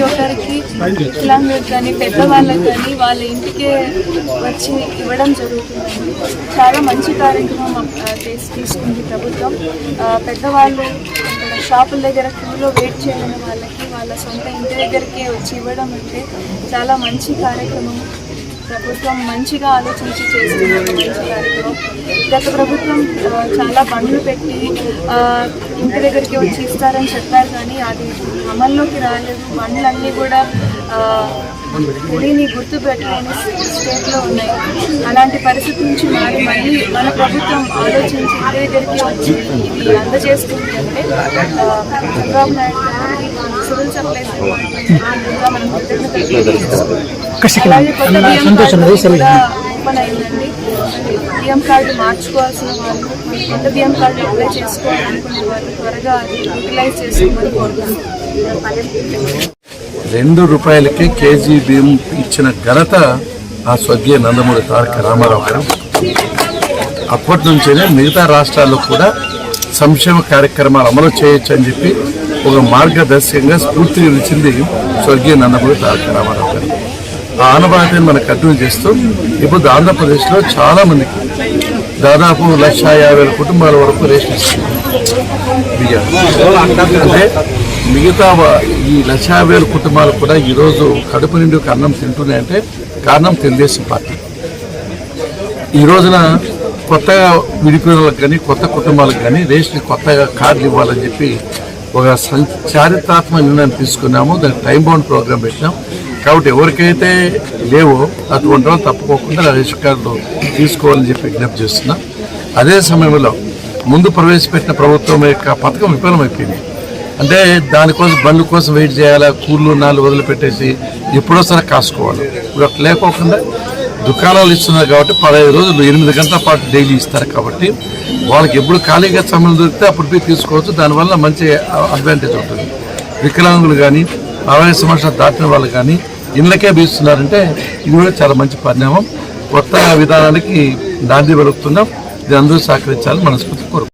ప్రతి ఒక్కరికి వికలాంగులకు కానీ పెద్దవాళ్ళకి కానీ వాళ్ళ ఇంటికే వచ్చి ఇవ్వడం జరుగుతుంది. చాలా మంచి కార్యక్రమం తీసుకుంది ప్రభుత్వం. పెద్దవాళ్ళు షాపుల దగ్గర క్యూలో వెయిట్ చేయడం వాళ్ళకి వాళ్ళ సొంత ఇంటి దగ్గరికే వచ్చి ఇవ్వడం అంటే చాలా మంచి కార్యక్రమం. ప్రభుత్వం మంచిగా ఆలోచించి చేస్తున్న మంచి కార్యక్రమం. గత ప్రభుత్వం చాలా బండ్లు పెట్టి ఇంటి దగ్గరికి వచ్చి ఇస్తారని చెప్పారు కానీ అది అమల్లోకి రాలేదు. బండ్లన్నీ కూడా ఆ, గుడిని గుర్తు పెట్టలేని స్టేట్లో ఉన్నాయి. అలాంటి పరిస్థితి నుంచి మరి మళ్ళీ మన ప్రభుత్వం ఆలోచించి ఇంటి దగ్గరికి వచ్చి ఇది అందజేస్తుంది అంటే చంద్రబాబు నాయుడు బియ్యం కార్డు మార్చుకోవాల్సిన వాళ్ళు కొత్త బియ్యం కార్డు అప్లై చేసుకోవాలనుకునే వాళ్ళు త్వరగా యూటిలైజ్ చేసుకోమని రెండు రూపాయలకే కేజీ బియ్యం ఇచ్చిన ఘనత ఆ స్వర్గీయ నందమూరి తారక రామారావు గారు. అప్పటి నుంచేనే మిగతా రాష్ట్రాల్లో కూడా సంక్షేమ కార్యక్రమాలు అమలు చేయొచ్చు అని చెప్పి ఒక మార్గదర్శకంగా స్ఫూర్తిగా నిలిచింది స్వర్గీయ నందమూరి తారక రామారావు గారు. ఆ ఆనవాయితీని మనం కంటిన్యూ చేస్తూ ఇప్పుడు ఆంధ్రప్రదేశ్లో చాలా మందికి దాదాపు లక్ష యాభై వేల కుటుంబాల వరకు రేషన్ అంటే మిగతా ఈ లక్ష యాభై వేల కుటుంబాలు కూడా ఈరోజు కడుపు నిండి ఒక అన్నం తింటున్నాయంటే కారణం తెలుగుదేశం పార్టీ. ఈ రోజున కొత్తగా విడిపోయిన వాళ్ళకి కానీ కొత్త కుటుంబాలకు కానీ రేషన్ కొత్తగా కార్డులు ఇవ్వాలని చెప్పి ఒక చారిత్రాత్మక నిర్ణయం తీసుకున్నాము. దానికి టైం బౌండ్ ప్రోగ్రామ్ పెట్టినాం. కాబట్టి ఎవరికైతే లేవో అటువంటి వాళ్ళు తప్పుకోకుండా రేషన్ కార్డులు తీసుకోవాలని చెప్పి విజ్ఞప్తి చేస్తున్నాం. అదే సమయంలో ముందు ప్రవేశపెట్టిన ప్రభుత్వం యొక్క పథకం విఫలమైపోయింది. అంటే దానికోసం బండ్ల కోసం వెయిట్ చేయాలా? కూర్లు నాలుగు వదిలిపెట్టేసి ఎప్పుడోసారి కాసుకోవాలి. ఇప్పుడు లేకోకుండా దుకాణాలు ఇస్తున్నారు కాబట్టి పదహైదు రోజులు ఎనిమిది గంటల పాటు డైలీ ఇస్తారు కాబట్టి వాళ్ళకి ఎప్పుడు ఖాళీగా సమయం దొరికితే అప్పుడు పోయి తీసుకోవచ్చు. దానివల్ల మంచి అడ్వాంటేజ్ ఉంటుంది. వికలాంగులు కానీ అరవై సంవత్సరాలు దాటిన వాళ్ళు కానీ ఇళ్ళకే బీస్తున్నారంటే ఇది కూడా చాలా మంచి పరిణామం. కొత్త విధానానికి దాన్ని వెలుగుతున్నాం ఇది అందరూ సహకరించాలని మనస్ఫూర్తి కోరుకుంటున్నాం.